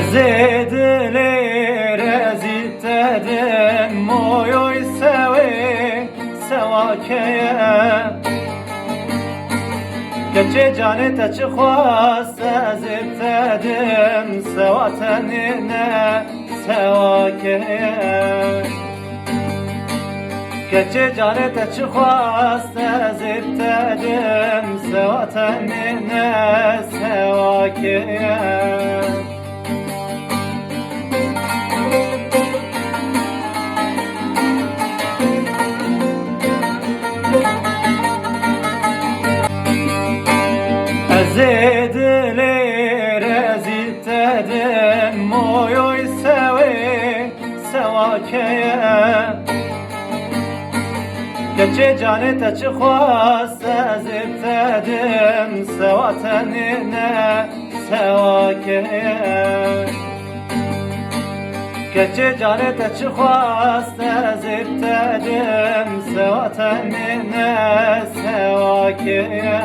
Ezedilir ezitedin Moyoy sevi sevakeye. Keçe canı teçi xas ezitedin Sevatenine sevakeye. Keçe canı teçi xas ezitedin Sevatenine sevakeye. Zedeler ezitedem oy oy seve sevakeye. Keçe canı taçı xwas ezitedem sevatenine sevakeye. Keçe canı taçı xwas ezitedem sevatenine sevakeye.